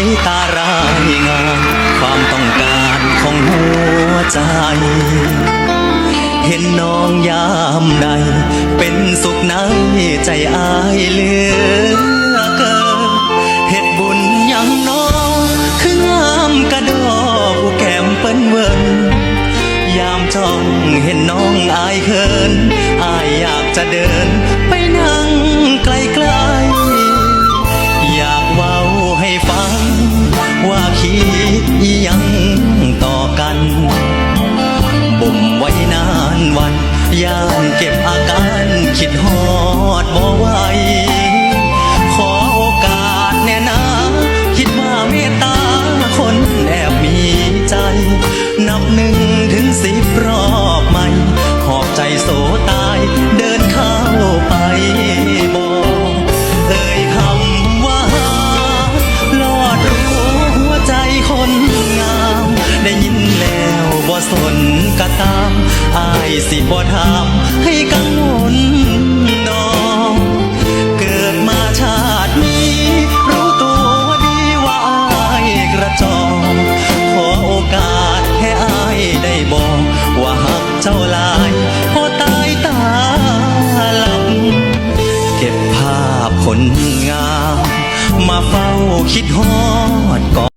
ายตารายงานความต้องการของหัวใจ เห็นน้องยามใดเป็นสุขในใจอายเหลือเกินเฮ็ดบุญยังน้องคืองามกระดอกผู้แก้มเปิ้นเวินยามจ้องเห็นน้องอายเขินอายอยากจะเดิน ย่านเก็บอาการคิดฮอดบ่ไหวขอโอกาสแน่นะ คิดว่าเมตตาคนแอบมีใจ นับหนึ่งถึงสิบรอบไหม่ ขอบใจโสตายเดินเข้าไปบอกเอ่ยคำว่าลอดรู้หัวใจคนงาม ได้ยินแล้วบ่สน อายสิบ่ถามให้กังวลดอกเกิดมาชาตินี้ รู้ตัวดีว่าอายกระจอกขอโอกาสให้อายได้บอกว่าหักเจ้าลายพอตายตาหลับ เก็บภาพผลงาม มาเฝ้าคิดฮอดก่อ